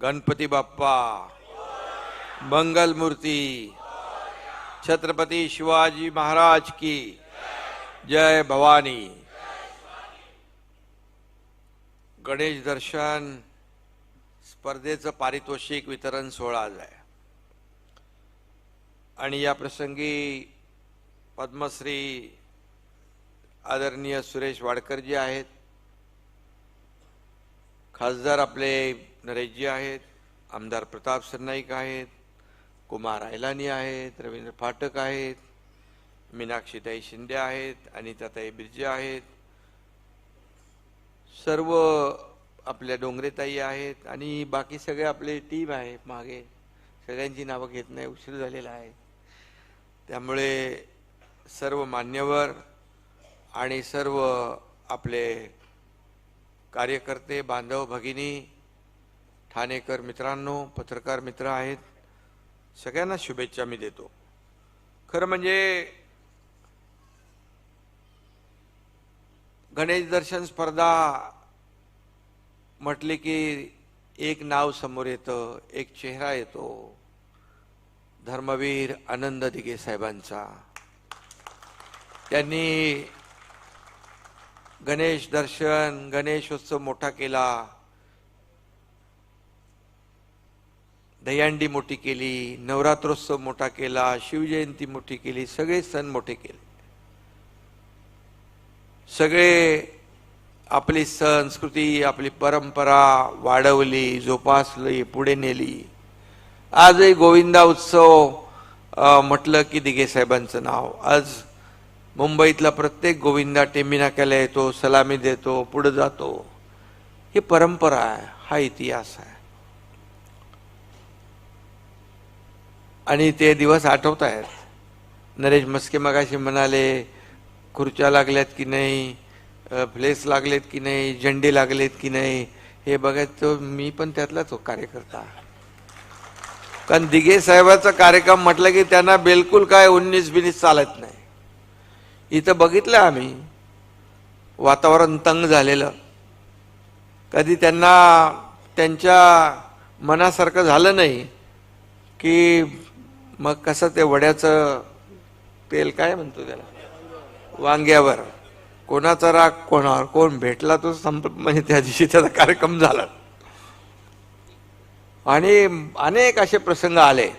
गणपती बाप्पा मंगलमूर्ती छत्रपती शिवाजी महाराज की जय भवानी। गणेश दर्शन स्पर्धेचं पारितोषिक वितरण सोहळा आज आहे आणि या प्रसंगी पद्मश्री आदरणीय सुरेश वाडकर जी आहेत खासदार आपले नरेशजी आहेत आमदार प्रताप सरनाईक आहेत कुमार आयलानी आहेत रवींद्र फाटक आहेत मीनाक्षीताई शिंदे आहेत अनिताताई बिर्जे आहेत. सर्व आपल्या डोंगरेताई आहेत आणि बाकी सगळे आपले टीम आहे मागे. सगळ्यांची नावं घेत नाही उशीर झालेला आहे. त्यामुळे सर्व मान्यवर आणि सर्व आपले कार्यकर्ते बांधव भगिनी ठाणेकर मित्रांनो पत्रकार मित्र आहेत सगळ्यांना शुभेच्छा मी देतो. खरं म्हणजे गणेश दर्शन स्पर्धा म्हटले की एक नाव समोर येतं एक चेहरा येतो. धर्मवीर आनंद दिघे साहेबांचा. त्यांनी गणेश दर्शन गणेशोत्सव मोठा केला. दहीहंडी मोठी केली नवरात्रोत्सव मोठा केला शिवजयंती मोठी केली सगळे सण मोठे केले. सगळे आपली संस्कृती आपली परंपरा वाढवली जोपासली पुढे नेली. आजही गोविंदा उत्सव म्हटलं की दिघे साहेबांचं नाव. आज मुंबईतला प्रत्येक गोविंदा टेंबी नाक्याला येतो सलामी देतो पुढे जातो. ही परंपरा आहे हा इतिहास आहे. आणि ते दिवस आठवत आहेत. नरेश मस्के मगाशी म्हणाले खुर्च्या लागल्यात की नाही फ्लेस लागलेत की नाही झेंडे लागलेत की नाही हे बघायचं मी पण त्यातलाच कार्यकर्ता. कारण दिघे साहेबाचा कार्यक्रम म्हटलं की त्यांना बिलकुल काय उन्नीस बिनीस चालत नाही. इथं बघितलं आम्ही. वातावरण तंग झालेलं. कधी त्यांना त्यांच्या मनासारखं झालं नाही की मग कसं ते वड्याचं तेल काय म्हणतो त्याला? वांग्यावर. कोणाचा राग कोणावर? कोण भेटला तो संप म्हणजे त्या दिवशी त्याचा कार्यक्रम झाला. आणि अनेक असे प्रसंग आले.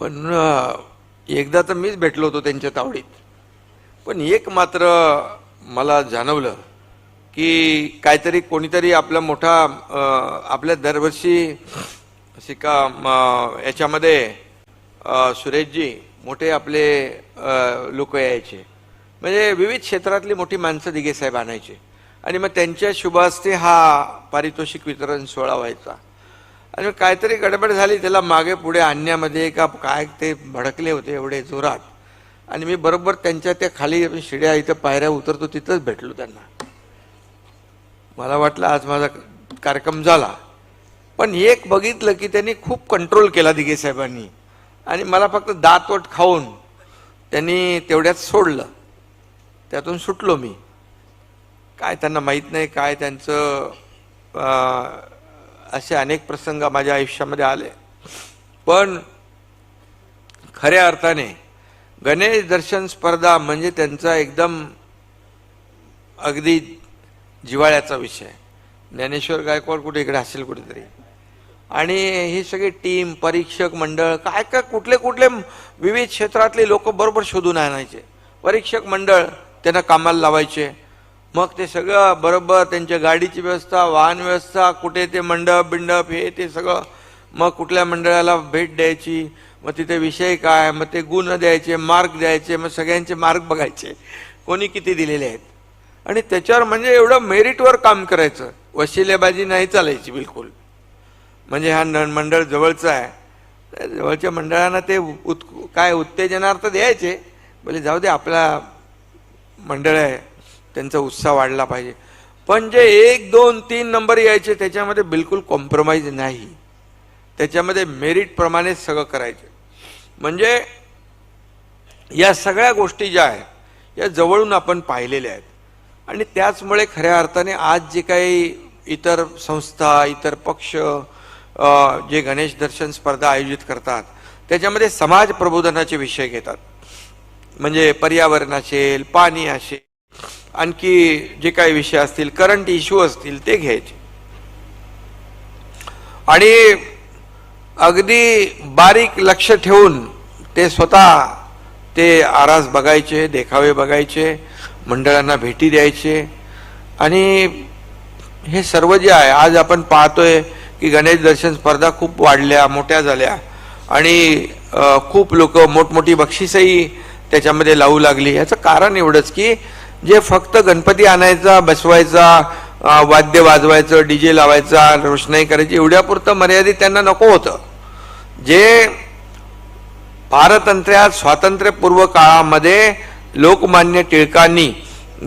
पण एकदा तर मीच भेटलो होतो त्यांच्या तावडीत. पण एक मात्र मला जाणवलं की काहीतरी कोणीतरी आपला मोठा आपल्या दरवर्षी शिका याच्यामध्ये सुरेशजी मोठे आपले लोक यायचे. म्हणजे विविध क्षेत्रातली मोठी माणसं दिघे साहेब आणायचे. आणि मग त्यांच्या शुभास्ते हा पारितोषिक वितरण सोहळा व्हायचा. आणि काहीतरी गडबड झाली त्याला मागे पुढे आणण्यामध्ये का काय ते भडकले होते एवढे जोरात. आणि मी बरोबर त्यांच्या त्या खाली शिड्या इथं पायऱ्या उतरतो तिथंच भेटलो त्यांना. मला वाटलं आज माझा कार्यक्रम झाला. पण एक बघितलं की त्यांनी खूप कंट्रोल केला दिघे साहेबांनी. आणि मला फक्त दातवट खाऊन त्यांनी तेवढ्यात सोडलं. त्यातून सुटलो मी. काय त्यांना माहीत नाही काय त्यांचं असे अनेक प्रसंग माझ्या आयुष्यामध्ये आले. पण खऱ्या अर्थाने गणेश दर्शन स्पर्धा म्हणजे त्यांचा एकदम अगदी जिवाळ्याचा विषय. ज्ञानेश्वर गायकवाड कुठे इकडे असेल कुठेतरी. आणि ही सगळी टीम परीक्षक मंडळ काय काय कुठले कुठले विविध क्षेत्रातले लोक बरोबर शोधून आणायचे. परीक्षक मंडळ त्यांना कामाला लावायचे. मग ते सगळं बरोबर त्यांच्या गाडीची व्यवस्था वाहन व्यवस्था कुठे ते मंडप बिंडप हे ते सगळं. मग कुठल्या मंडळाला भेट द्यायची? मग तिथे विषय काय? मग ते गुण द्यायचे मार्क द्यायचे मग सगळ्यांचे मार्क बघायचे. कोणी किती दिलेले आहेत? आणि त्याच्यावर म्हणजे एवढं मेरिटवर काम करायचं. वशिलेबाजी नाही चालायची बिलकुल. म्हणजे हा न- मंडळ जवळचं आहे. जवळच्या मंडळांना ते उत् काय उत्तेजनार्थ द्यायचे. बोले जाऊ दे आपला मंडळ आहे. त्यांचा उत्साह वाढला पाहिजे. पण जे एक दोन तीन नंबर यायचे त्याच्यामध्ये बिलकुल कॉम्प्रोमाइज नाही. त्याच्यामध्ये मेरिटप्रमाणे सगळं करायचे. म्हणजे या सगळ्या गोष्टी ज्या आहेत या जवळून आपण पाहिलेल्या आहेत. आणि त्याचमुळे खऱ्या अर्थाने आज जे काही इतर संस्था इतर पक्ष जे गणेश दर्शन स्पर्धा आयोजित करतात त्याच्यामध्ये समाज प्रबोधनाचे विषय घेतात. म्हणजे पर्यावरण असेल पाणी असेल आणखी जे काही विषय असतील करंट इश्यू असतील ते घ्यायचे. आणि अगदी बारीक लक्ष ठेवून ते स्वतः ते आरास बघायचे देखावे बघायचे मंडळांना भेटी द्यायचे. आणि हे सर्व जे आहे आज आपण पाहतोय की गणेश दर्शन स्पर्धा खूप वाढल्या मोठ्या झाल्या. आणि खूप लोक मोठमोठी बक्षीसही त्याच्यामध्ये लावू लागली. याचं कारण एवढंच की जे फक्त गणपती आणायचा बसवायचा वाद्य वाजवायचं डी जे लावायचा रोषणाई करायची एवढ्यापुरतं मर्यादित त्यांना नको होतं. जे पारतंत्र्यात स्वातंत्र्यपूर्व काळामध्ये लोकमान्य टिळकांनी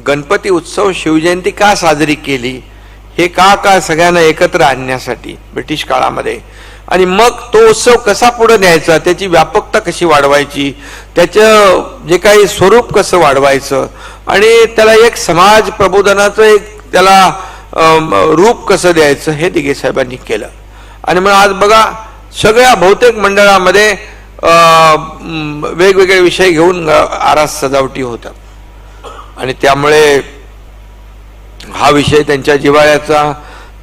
गणपती उत्सव शिवजयंती का साजरी केली हे का का सगळ्यांना एकत्र आणण्यासाठी ब्रिटिश काळामध्ये? आणि मग तो उत्सव कसा पुढे न्यायचा त्याची व्यापकता कशी वाढवायची त्याचं जे काही स्वरूप कसं वाढवायचं आणि त्याला एक समाज प्रबोधनाचं एक त्याला रूप कसं द्यायचं हे दिघे साहेबांनी केलं. आणि मग आज बघा सगळ्या बहुतेक मंडळामध्ये वेगवेगळे विषय घेऊन आरास सजावटी होतात. आणि त्यामुळे हा विषय त्यांच्या जिवाळ्याचा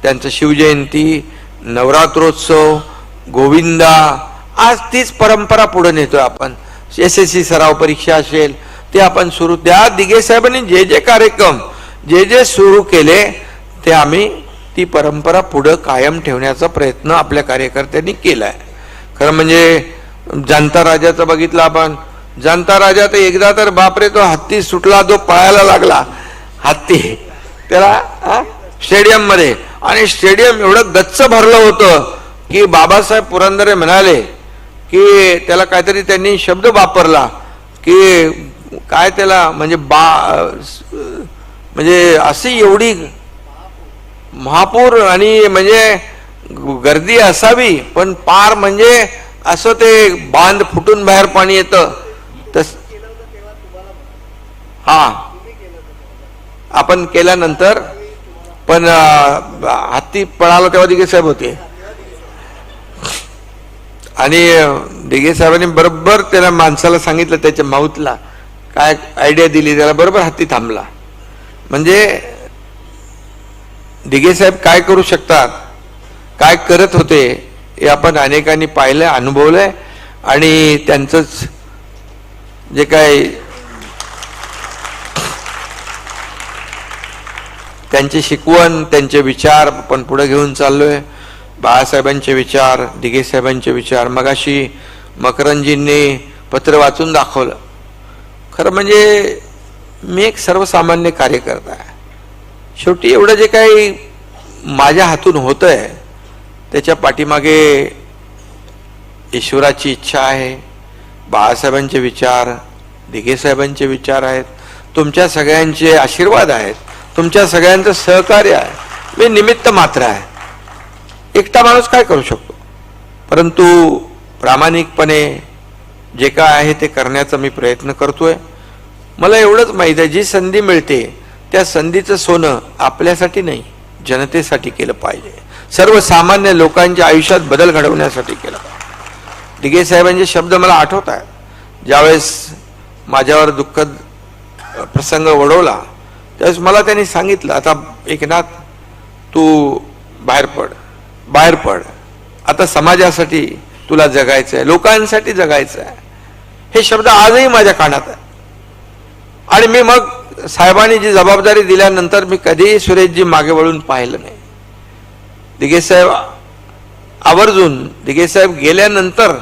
त्यांचं शिवजयंती नवरात्रोत्सव गोविंदा आज तीच परंपरा पुढे नेतोय आपण. एस एस सी सराव परीक्षा असेल ते आपण सुरू त्या दिगे साहेबांनी जे जे कार्यक्रम जे जे सुरू केले ते आम्ही ती परंपरा पुढं कायम ठेवण्याचा प्रयत्न आपल्या कार्यकर्त्यांनी केलाय. खरं म्हणजे जनता राजाचं बघितलं आपण. जनता राजा तर एकदा तर बापरे तो हत्ती सुटला तो पळायला लागला. हत्ती. त्याला स्टेडियममध्ये आणि स्टेडियम एवढं गच्च भरलं होतं. की बाबासाहेब पुरंदरे म्हणाले की त्याला काहीतरी त्यांनी शब्द वापरला की काय त्याला म्हणजे बा म्हणजे अशी एवढी महापूर आणि म्हणजे गर्दी असावी पण पार म्हणजे असं ते बांध फुटून बाहेर पाणी येतं. तस हा. आपण केल्यानंतर पण हत्ती पळाला तेव्हा दिघे साहेब होते. आणि दिघे साहेबांनी बरोबर त्याला माणसाला सांगितलं त्याच्या माऊतला. काय आयडिया दिली त्याला बरोबर हाती थांबला. म्हणजे दिघे साहेब काय करू शकतात काय करत होते हे आपण अनेकांनी पाहिलंय अनुभवलंय. आणि त्यांचंच जे काय त्यांची शिकवण त्यांचे विचार आपण पुढे घेऊन चाललोय. बाळासाहेबांचे विचार दिघे साहेबांचे विचार. मगाशी मकरंजींनी पत्र वाचून दाखवलं. खरं म्हणजे मी एक सर्वसामान्य कार्यकर्ता आहे. शेवटी एवढं जे काही माझ्या हातून होतंय त्याच्या पाठीमागे ईश्वराची इच्छा आहे बाळासाहेबांचे विचार दिघे साहेबांचे विचार आहेत तुमच्या सगळ्यांचे आशीर्वाद आहेत तुमच्या सगळ्यांचं सहकार्य आहे. मी निमित्त मात्र आहे. एकटा माणूस काय करू शकतो? परंतु प्रामाणिकपणे जे काय आहे ते करण्याचा मी प्रयत्न करतोय. मला एवढंच माहीत आहे जी संधी मिळते त्या संधीचं सोनं आपल्यासाठी नाही जनतेसाठी केलं पाहिजे. सर्वसामान्य लोकांच्या आयुष्यात बदल घडवण्यासाठी केलं पाहिजे. साहेबांचे शब्द मला आठवत आहेत. ज्यावेळेस माझ्यावर दुःखद प्रसंग वडवला त्यावेळेस मला त्यांनी सांगितलं आता एकनाथ तू बाहेर पड. बाहेर पड. आता समाजासाठी तुला जगायचं आहे लोकांसाठी जगायचं आहे हे शब्द आजही माझ्या कानात आहे. आणि मी मग साहेबांनी जी जबाबदारी दिल्यानंतर मी कधीही सुरेशजी मागे वळून पाहिलं नाही. दिगेसाहेब आवर्जून दिगेसाहेब गेल्यानंतर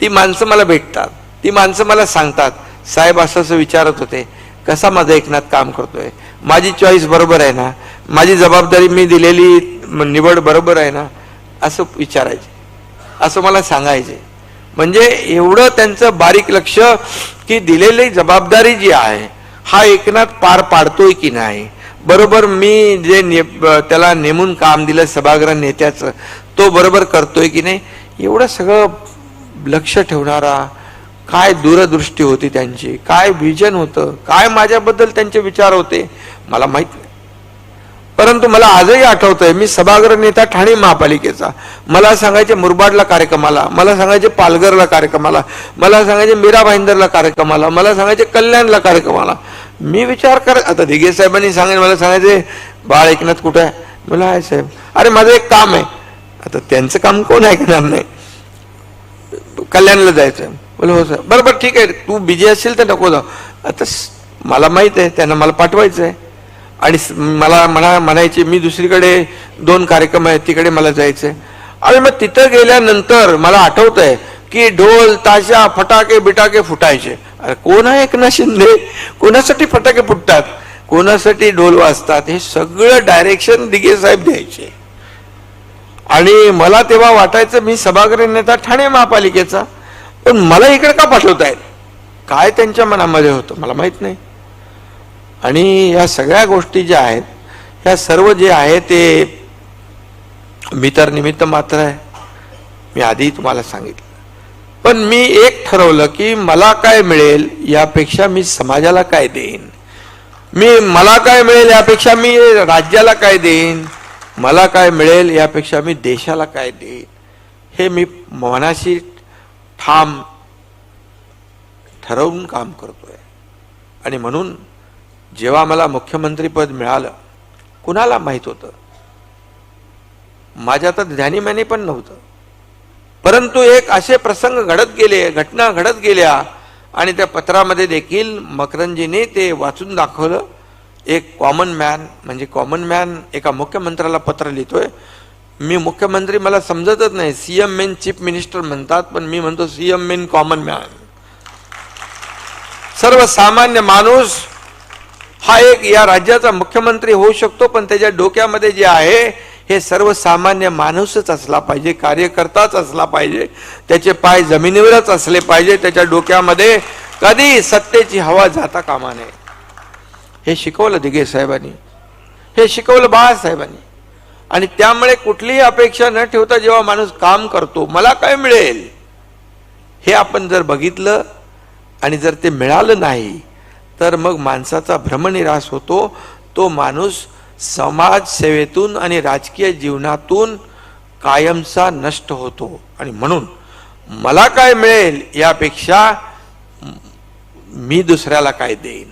ती माणसं मला भेटतात ती माणसं मला सांगतात साहेब असं असं विचारत होते कसा माझा एकनाथ काम करतोय? माझी चॉईस बरोबर आहे ना? माझी जबाबदारी मी दिलेली निवड बरोबर आहे ना? असं विचारायचे. असं मला सांगायचे. म्हणजे एवढं त्यांचं बारीक लक्ष की दिलेली जबाबदारी जी आहे हा एकनाथ पार पाडतोय की नाही? बरोबर मी जे ने त्याला नेमून काम दिलं सभागृह नेत्याचं तो बरोबर करतोय की नाही? एवढं सगळं लक्ष ठेवणारा काय दूरदृष्टी होती त्यांची? काय विजन होतं? काय माझ्याबद्दल त्यांचे विचार होते? मला माहीत परंतु मला आजही आठवतंय मी सभागृह नेता ठाणे महापालिकेचा. मला सांगायचे मुरबाडला कार्यक्रमाला मला सांगायचे पालघरला कार्यक्रमाला मला सांगायचे मीरा भाईंदरला कार्यक्रमाला मला सांगायचे कल्याणला कार्यक्रमाला. मी विचार कर आता दिघे साहेबांनी सांगेन मला सांगायचे बाळ एकनाथ कुठं आहे? मला आहे साहेब. अरे माझं एक काम आहे. आता त्यांचं काम कोण ऐकणार नाही? कल्याणला जायचं बोल हो साहेब. बरं बरं ठीक आहे. तू बिझी असेल तर नको जाऊ. आता मला माहीत आहे त्यांना मला पाठवायचं आहे आणि मला म्हणा म्हणायचे मी दुसरीकडे दोन कार्यक्रम आहेत तिकडे मला जायचं आहे आणि मग तिथं गेल्यानंतर मला आठवत आहे की ढोल ताशा फटाके बिटाके फुटायचे. अरे कोण आहे एकनाथ शिंदे? कोणासाठी फटाके फुटतात? कोणासाठी ढोल वाजतात? हे सगळं डायरेक्शन दिगे साहेब द्यायचे. आणि मला तेव्हा वाटायचं मी सभागृह नेता ठाणे महापालिकेचा पण मला इकडे का पाठवतायत? काय त्यांच्या मनामध्ये होतं? मला माहीत नाही. आणि या सगळ्या गोष्टी ज्या आहेत ह्या सर्व जे आहे ते मी तर निमित्त मात्र आहे. मी आधी तुम्हाला सांगितलं. पण मी एक ठरवलं की मला काय मिळेल यापेक्षा मी समाजाला काय देईन? मी मला काय मिळेल यापेक्षा मी राज्याला काय देईन? मला काय मिळेल यापेक्षा मी देशाला काय देईन? हे मी मनाशी ठाम ठरवून काम करतोय. आणि म्हणून जेव्हा मला मुख्यमंत्रीपद मिळालं कुणाला माहीत होतं? माझ्या तर ध्यानीमॅनी पण नव्हतं. परंतु एक असे प्रसंग घडत गेले घटना घडत गेल्या आणि त्या पत्रामध्ये देखील मकरंजीने ते वाचून दाखवलं. एक कॉमन मॅन म्हणजे कॉमन मॅन एका मुख्यमंत्र्याला पत्र लिहितोय. मी मुख्यमंत्री मला समजतच नाही. सीएम मेन चीफ मिनिस्टर म्हणतात पण मी म्हणतो सीएम मेन कॉमन मॅन सर्वसामान्य माणूस हा एक या राज्याचा मुख्यमंत्री होऊ शकतो पण त्याच्या डोक्यामध्ये जे आहे हे सर्वसामान्य माणूसच असला पाहिजे कार्यकर्ताच असला पाहिजे त्याचे पाय जमिनीवरच असले पाहिजे त्याच्या डोक्यामध्ये कधी सत्तेची हवा जाता कामा नये. हे शिकवलं दिघे साहेबांनी. हे शिकवलं बाळासाहेबांनी. आणि त्यामुळे कुठलीही अपेक्षा न ठेवता जेव्हा माणूस काम करतो मला काय मिळेल? हे आपण जर बघितलं आणि जर ते मिळालं नाही तर मग माणसाचा भ्रमनिराश होतो. तो माणूस समाजसेवेतून आणि राजकीय जीवनातून कायमचा नष्ट होतो. आणि म्हणून मला काय मिळेल यापेक्षा मी दुसऱ्याला काय देईन?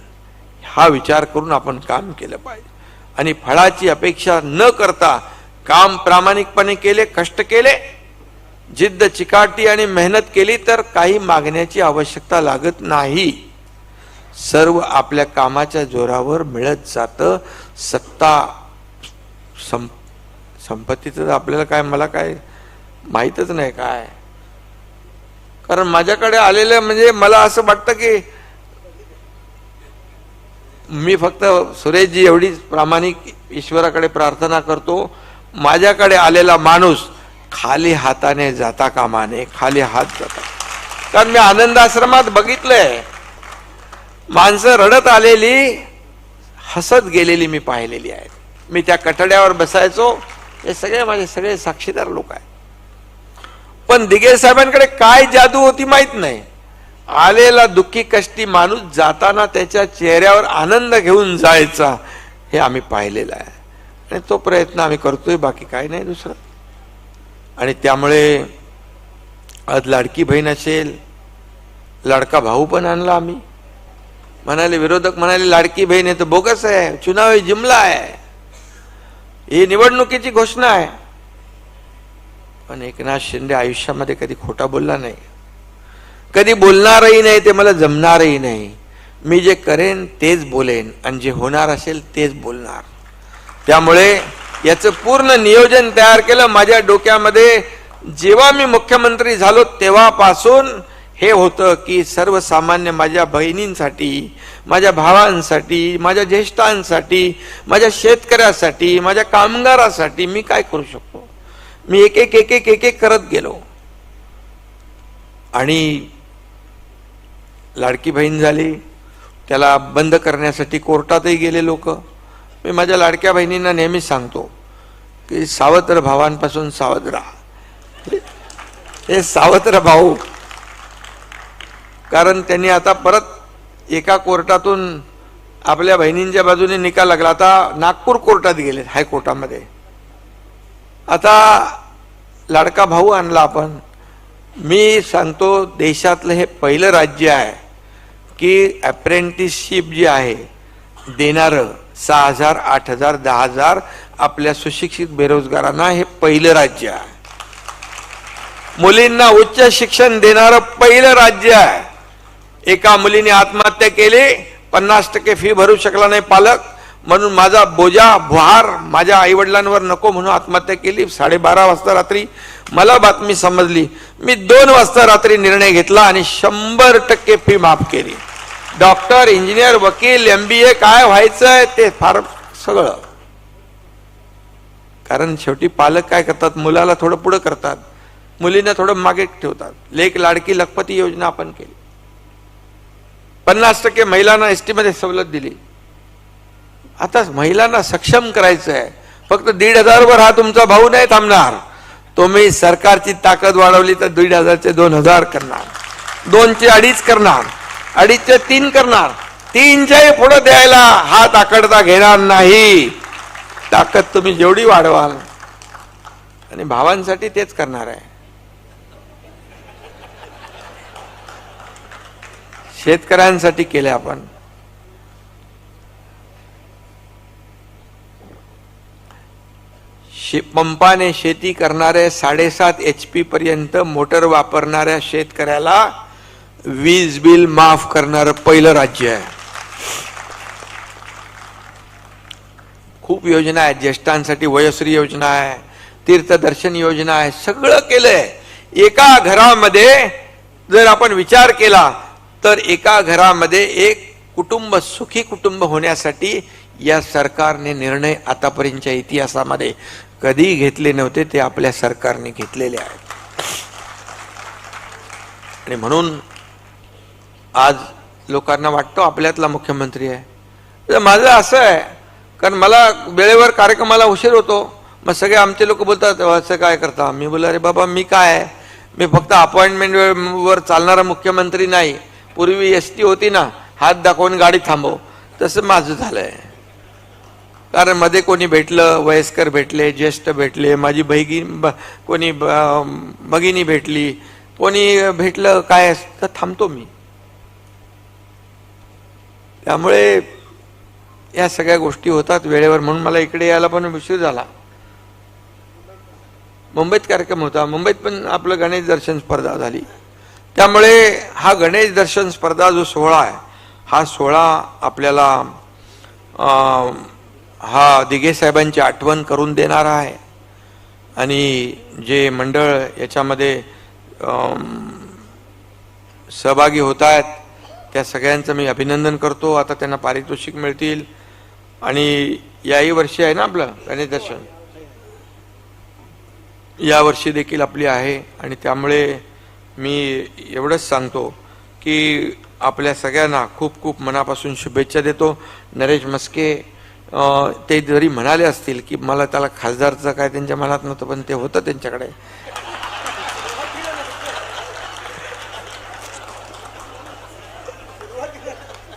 हा विचार करून आपण काम केलं पाहिजे. आणि फळाची अपेक्षा न करता काम प्रामाणिकपणे केले कष्ट केले जिद्द चिकाटी आणि मेहनत केली तर काही मागण्याची आवश्यकता लागत नाही. सर्व आपल्या कामाच्या जोरावर मिळत जातं. सत्ता सं संपत्तीचं आपल्याला काय मला काय माहीतच नाही काय. कारण माझ्याकडे आलेलं म्हणजे मला असं वाटतं की मी फक्त सुरेशजी एवढीच प्रामाणिक ईश्वराकडे प्रार्थना करतो. माझ्याकडे आलेला माणूस खाली हाताने जाता कामाने खाली हात जाता. कारण मी आनंद आश्रमात बघितलंय. माणसं रडत आलेली हसत गेलेली मी पाहिलेली आहेत. मी त्या कठड्यावर बसायचो. हे सगळे माझे सगळे साक्षीदार लोक आहेत. पण दिगे साहेबांकडे काय जादू होती माहीत नाही. आलेला दुःखी कष्टी माणूस जाताना त्याच्या चेहऱ्यावर आनंद घेऊन जायचा हे आम्ही पाहिलेलं आहे. आणि तो प्रयत्न आम्ही करतोय बाकी काय नाही दुसरं. आणि त्यामुळे आज लाडकी बहीण असेल लाडका भाऊ पण आणला आम्ही. म्हणाले विरोधक म्हणाले लाडकी बहीण आहे तर बोगस आहे चुनावी जिमला आहे. ही निवडणुकीची घोषणा आहे. पण एकनाथ शिंदे आयुष्यामध्ये कधी खोटा बोलला नाही. कधी बोलणारही नाही ते मला जमणारही नाही. मी जे करेन तेच बोलेन आणि जे होणार असेल तेच बोलणार. त्यामुळे याचं पूर्ण नियोजन तयार केलं. माझ्या डोक्यामध्ये जेव्हा मी मुख्यमंत्री झालो तेव्हापासून हे होतं की सर्वसामान्य माझ्या बहिणींसाठी माझ्या भावांसाठी माझ्या ज्येष्ठांसाठी माझ्या शेतकऱ्यासाठी माझ्या कामगारासाठी मी काय करू शकतो? मी एक एक एक एक एक एक करत गेलो. आणि लाडकी बहीण झाली. त्याला बंद करण्यासाठी कोर्टातही गेले लोक. मी माझ्या लाडक्या बहिणींना नेहमीच सांगतो की सावत्र भावांपासून सावध राहा. हे सावत्र भाऊ कारण त्यांनी आता परत एका कोर्टातून आपल्या बहिणींच्या बाजूने निकाल लागला. आता नागपूर कोर्टात गेले हायकोर्टामध्ये. आता लाडका भाऊ आणला आपण. मी सांगतो देशातलं हे पहिलं राज्य आहे की अप्रेंटिसशिप जी आहे देणारं सहा हजार आठ हजार दहा हजार आपल्या सुशिक्षित बेरोजगारांना हे पहिलं राज्य आहे. मुलींना उच्च शिक्षण देणारं पहिलं राज्य आहे. एका मुलीने आत्महत्या केली पन्नास टक्के फी भरू शकला नाही पालक. म्हणून माझा बोजा भार माझ्या आई वडिलांवर नको म्हणून आत्महत्या केली. साडेबारा वाजता रात्री मला बातमी समजली. मी दोन वाजता रात्री निर्णय घेतला आणि शंभर टक्के फी माफ केली. डॉक्टर इंजिनियर वकील एम बी ए काय व्हायचंय ते फार सगळं. कारण शेवटी पालक काय करतात? मुलाला थोडं पुढं करतात. मुलींना थोडं मागे ठेवतात. लेख लाडकी लखपती योजना आपण केली. पन्नास टक्के महिलांना एसमध्ये सवलत दिली. आता महिलांना सक्षम करायचं आहे फक्त दीड हजारवर हा तुमचा भाऊ नाही थांबणार. तुम्ही सरकारची ताकद वाढवली तर दीड हजारचे दोन हजार करणार. दोनचे अडीच करणार. अडीचचे तीन करणार. तीनच्याही पुढे द्यायला हात आकडता घेणार नाही. ताकद तुम्ही जेवढी वाढवाल. आणि भावांसाठी तेच करणार आहे. शेतकऱ्यांसाठी केले आपण. शे पंपाने शेती करणारे साडेसात एच पी पर्यंत मोटर वापरणाऱ्या शेतकऱ्याला वीज बिल माफ करणारं पहिलं राज्य आहे. खूप योजना आहेत ज्येष्ठांसाठी वयश्री योजना आहे तीर्थदर्शन योजना आहे सगळं केलंय. एका घरामध्ये जर आपण विचार केला तर एका घरामध्ये एक कुटुंब सुखी कुटुंब होण्यासाठी या सरकारने निर्णय आतापर्यंतच्या इतिहासामध्ये कधी घेतले नव्हते ते आपल्या सरकारने घेतलेले आहेत. आणि म्हणून आज लोकांना वाटतो आपल्यातला मुख्यमंत्री आहे. तर माझं असं आहे कारण मला वेळेवर कार्यक्रमाला उशीर होतो. मग सगळे आमचे लोक बोलतात असं काय करता? मी बोला अरे बाबा मी काय आहे? मी फक्त अपॉइंटमेंट वर चालणारा मुख्यमंत्री नाही. पूर्वी एस टी होती ना हात दाखवून गाडी थांबव. तसं माझं झालंय. कारण मध्ये कोणी भेटलं वयस्कर भेटले ज्येष्ठ भेटले माझी बहिगी ब- कोणी ब- भगिनी भेटली. कोणी भेटलं काय तर थांबतो मी. त्यामुळे या सगळ्या गोष्टी होतात वेळेवर म्हणून मला इकडे यायला पण उशीर झाला. मुंबईत कार्यक्रम होता. मुंबईत पण आपलं गणेश दर्शन स्पर्धा झाली. त्यामुळे हा गणेश दर्शन स्पर्धा जो सोहळा आहे हा सोहळा आपल्याला हा दिघे साहेबांची आठवण करून देणारा आहे. आणि जे मंडळ याच्यामध्ये सहभागी होत आहेत त्या सगळ्यांचं मी अभिनंदन करतो. आता त्यांना पारितोषिक मिळतील. आणि याही वर्षी आहे ना आपलं गणेश दर्शन? या वर्षी देखील आपली आहे. आणि त्यामुळे मी एवढंच सांगतो की आपल्या सगळ्यांना खूप खूप मनापासून शुभेच्छा देतो. नरेश मस्के ते जरी म्हणाले असतील की मला त्याला खासदारचं काय त्यांच्या मनात नव्हतं पण ते होतं त्यांच्याकडे.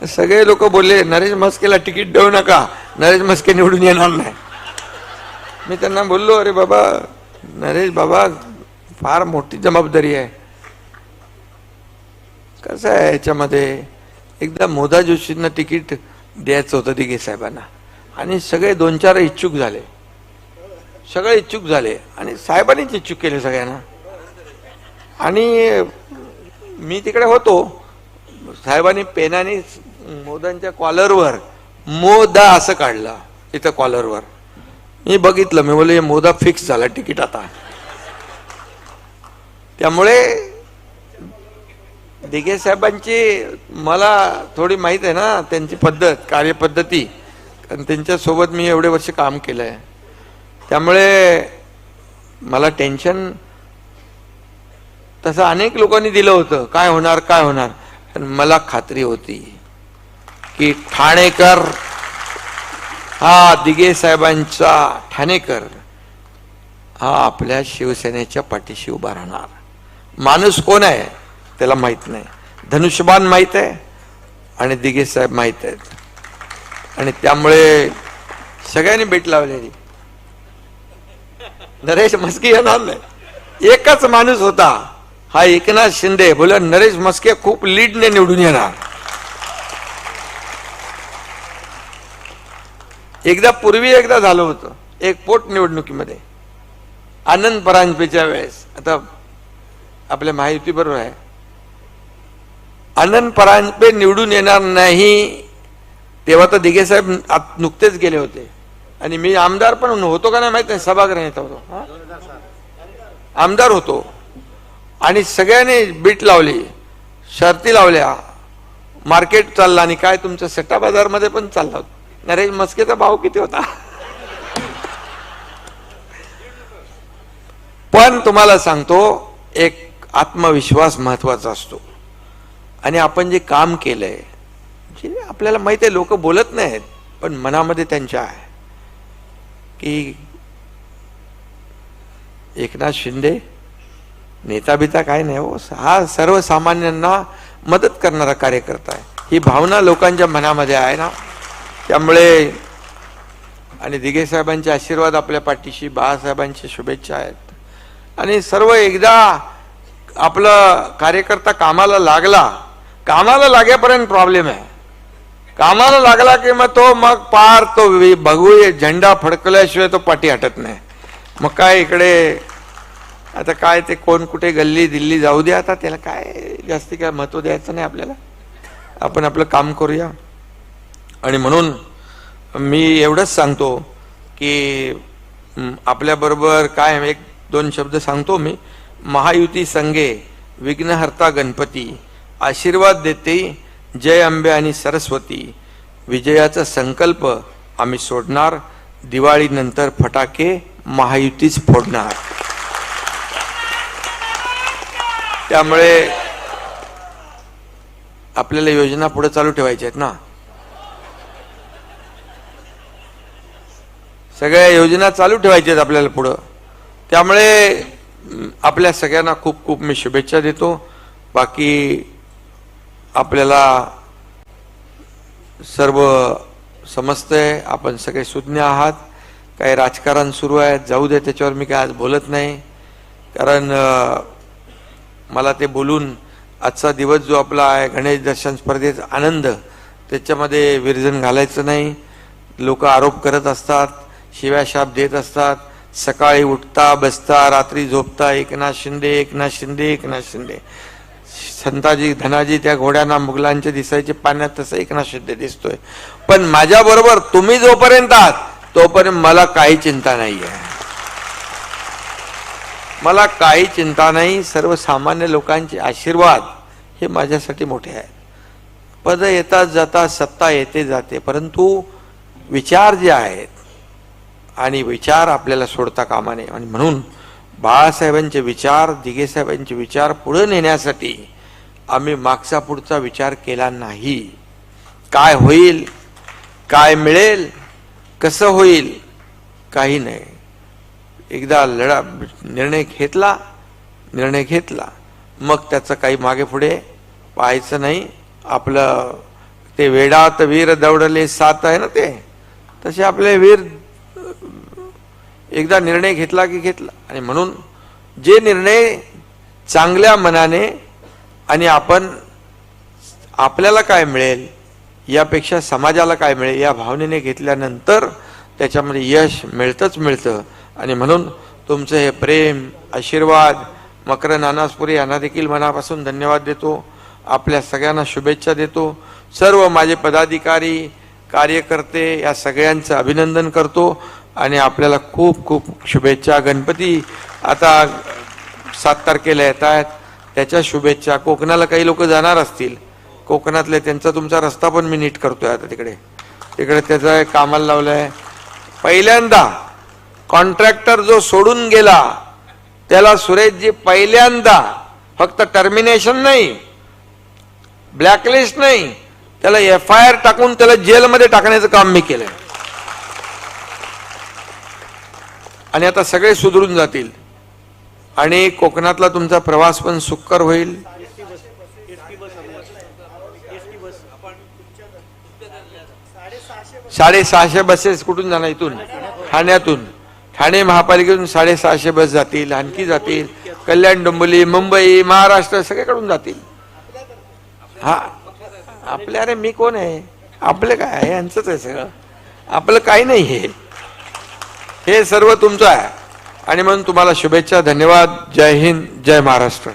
सगळे लोक बोलले नरेश मस्केला तिकीट देऊ नका. नरेश मस्के निवडून येणार नाही. मी त्यांना बोललो अरे बाबा नरेश बाबा फार मोठी जबाबदारी आहे. कसं आहे याच्यामध्ये? एकदा मोदा जोशींना तिकीट द्यायचं होतं दिघे साहेबांना. आणि सगळे दोन चार इच्छुक झाले. सगळे इच्छुक झाले. आणि साहेबांनीच इच्छुक केले सगळ्यांना. आणि मी तिकडे होतो. साहेबांनी पेनाने मोदांच्या कॉलरवर मोदा असं काढलं इथं कॉलरवर. मी बघितलं. मी बोलले मोदा फिक्स झाला तिकीट आता. त्यामुळे दिघे साहेबांची मला थोडी माहीत आहे ना त्यांची पद्धत कार्यपद्धती. कारण त्यांच्यासोबत मी एवढे वर्ष काम केलं आहे त्यामुळे मला टेन्शन तसं अनेक लोकांनी दिलं होतं. काय होणार काय होणार? पण मला खात्री होती की ठाणेकर हा दिघे साहेबांचा ठाणेकर हा आपल्या शिवसेनेच्या पाठीशी उभा राहणार. माणूस कोण आहे? त्याला माहीत नाही. धनुष्यबाण माहीत आहे आणि दिघे साहेब माहीत आहेत. आणि त्यामुळे सगळ्यांनी भेट लावलेली. नरेश मस्के येणार नाही. एकच माणूस होता. हा एकनाथ शिंदे. बोला नरेश मस्के खूप लीडने निवडून येणार. एकदा पूर्वी एकदा झालं होतं. एक पोट निवडणुकीमध्ये. आनंद परांजपेच्या वेळेस. आता आपल्या महायुती बरोबर आहे. आनंद परांजपे निवडून येणार नाही. तेव्हा तर दिघे साहेब आत- नुकतेच गेले होते. आणि मी आमदार पण होतो का नाही माहीत नाही येत होतो. आमदार होतो. आणि सगळ्यांनी बीट लावली शर्ती लावल्या. मार्केट चालला आणि काय तुमचं सट्टा बाजारमध्ये पण चालला नरेश मस्केचा भाव किती होता? पण तुम्हाला सांगतो एक आत्मविश्वास महत्त्वाचा असतो. आणि आपण जे काम केलंय जे आपल्याला माहीत आहे लोक बोलत नाहीत पण मनामध्ये त्यांच्या आहे. की एकनाथ शिंदे नेता बिता काय नाही हो हा सर्वसामान्यांना मदत करणारा कार्यकर्ता आहे. ही भावना लोकांच्या मनामध्ये आहे ना. त्यामुळे आणि दिघे साहेबांचे आशीर्वाद आपल्या पाठीशी बाळासाहेबांच्या शुभेच्छा आहेत. आणि सर्व एकदा आपलं कार्यकर्ता कामाला लागला कामाला लागेपर्यंत प्रॉब्लेम आहे. कामाला लागला की मग तो मग पार तो बघू झेंडा फडकल्याशिवाय तो पाठी हटत नाही. मग काय इकडे आता काय ते कोण कुठे गल्ली दिल्ली जाऊ द्या आता त्याला काय जास्ती काय महत्त्व द्यायचं नाही आपल्याला. आपण आपलं काम करूया. आणि म्हणून मी एवढंच सांगतो की आपल्याबरोबर काय एक दोन शब्द सांगतो मी. महायुती संघे विघ्नहर्ता गणपती. आशीर्वाद देते. जय अंबे आणि सरस्वती. विजयाचा संकल्प आम्ही सोडणार. दिवाळीनंतर फटाके महायुतीच फोडणार. त्यामुळे आपल्याला योजना पुढे चालू ठेवायच्या आहेत ना? सगळ्या योजना चालू ठेवायच्या आहेत आपल्याला पुढं. त्यामुळे आपल्या सगळ्यांना खूप खूप मी शुभेच्छा देतो. बाकी आपल्याला सर्व समजतंय आपण सगळे सुज्ञ आहात. काही राजकारण सुरू आहे जाऊ दे त्याच्यावर मी काय आज बोलत नाही. कारण मला ते बोलून आजचा दिवस जो आपला आहे गणेश दर्शन स्पर्धेचा आनंद त्याच्यामध्ये विरजन घालायचं नाही. लोक आरोप करत असतात शिव्याशाप देत असतात. सकाळी उठता बसता रात्री झोपता एकनाथ शिंदे एकनाथ शिंदे एकनाथ शिंदे. संताजी धनाजी त्या घोड्यांना मुघलांचे दिसायचे पाण्यात तसं एकनाथ शिंदे दिसतोय. पण माझ्या बरोबर तुम्ही जोपर्यंत आहात तोपर्यंत मला काही चिंता नाही आहे मला काही चिंता नाही सर्वसामान्य लोकांचे आशीर्वाद हे माझ्यासाठी मोठे आहेत. पद येतात जातात सत्ता येते जाते परंतु विचार जे आहेत आणि विचार आपल्याला सोडता कामा नये. आणि म्हणून बाळासाहेबांचे विचार दिघेसाहेबांचे विचार पुढे नेण्यासाठी आम्ही मागचा पुढचा विचार केला नाही. काय होईल काय मिळेल कसं होईल काही नाही. एकदा लढा निर्णय घेतला निर्णय घेतला. मग त्याचं काही मागे पुढे पाहायचं नाही. आपलं ते वेडात वीर दौडले सात आहे ना ते? तसे आपले वीर एकदा निर्णय घेतला की घेतला. आणि म्हणून जे निर्णय चांगल्या मनाने आणि आपण आपल्याला काय मिळेल यापेक्षा समाजाला काय मिळेल या भावनेने घेतल्यानंतर त्याच्यामध्ये यश मिळतंच मिळतं. आणि म्हणून तुमचं हे प्रेम आशीर्वाद मकर नानासपुरी यांना देखील मनापासून धन्यवाद देतो. आपल्या सगळ्यांना शुभेच्छा देतो. सर्व माझे पदाधिकारी कार्यकर्ते या सगळ्यांचं अभिनंदन करतो. आणि आपल्याला खूप खूप शुभेच्छा. गणपती आता सात तारखेला येत आहेत त्याच्या शुभेच्छा. कोकणाला काही लोक जाणार असतील. कोकणातले त्यांचा तुमचा रस्ता पण मी नीट करतोय आता तिकडे. तिकडे त्याचा एक कामाला आहे पहिल्यांदा कॉन्ट्रॅक्टर जो सोडून गेला त्याला सुरेशजी पहिल्यांदा फक्त टर्मिनेशन नाही ब्लॅकलिस्ट नाही त्याला एफ आय आर टाकून त्याला जेलमध्ये टाकण्याचं काम मी केलंय. आणि आता सगळे सुधरून जातील. आणि कोकणातला तुमचा प्रवास पण सुकर होईल. साडेसहाशे बसेस कुठून जाणार इथून? ठाण्यातून. ठाणे महापालिकेतून साडेसहाशे बस जातील आणखी जातील. कल्याण डोंबिवली मुंबई महाराष्ट्र सगळीकडून जातील. हा आपल्या अरे मी कोण आहे? आपलं काय आहे? यांचंच आहे सगळं. आपलं काही नाही हे हे सर्व तुमचं आहे. आणि म्हणून तुम्हाला शुभेच्छा धन्यवाद. जय हिंद जय महाराष्ट्र.